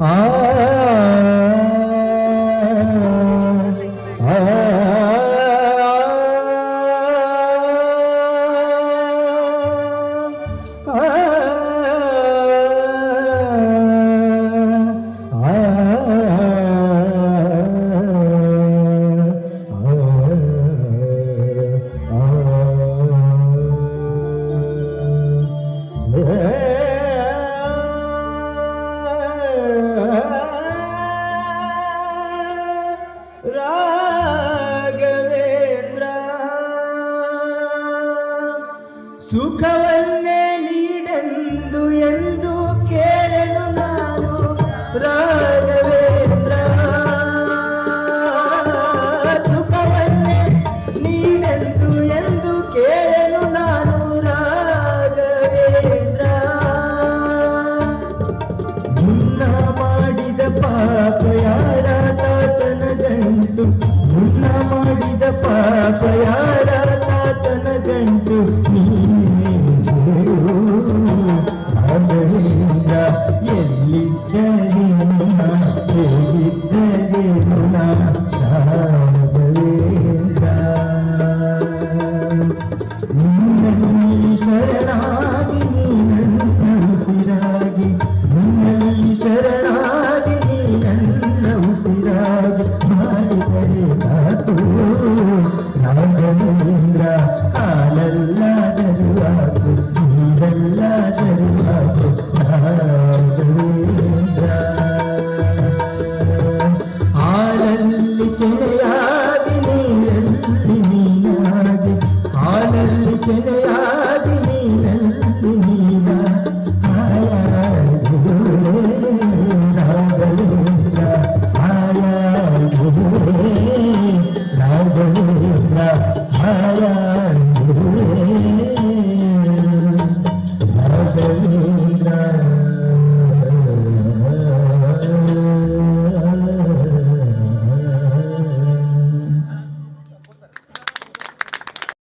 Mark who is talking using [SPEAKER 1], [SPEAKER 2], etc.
[SPEAKER 1] Ah. ಸುಖವನ್ನೇ ನೀಡೆಂದು ಎಂದು ಕೇಳಲು ನಾನು. ರಾಘವೇಂದ್ರ, ಸುಖವನ್ನೇ ನೀಡೆಂದು ಎಂದು ಕೇಳಲು ನಾನು. ರಾಘವೇಂದ್ರ, ಮುನ್ನ ಮಾಡಿದ ಪಾಪ ಯಾರ ತಾತನ ಗಂಟು? ಮುನ್ನ ಮಾಡಿದ ಪಾಪ ಯಾರ Holy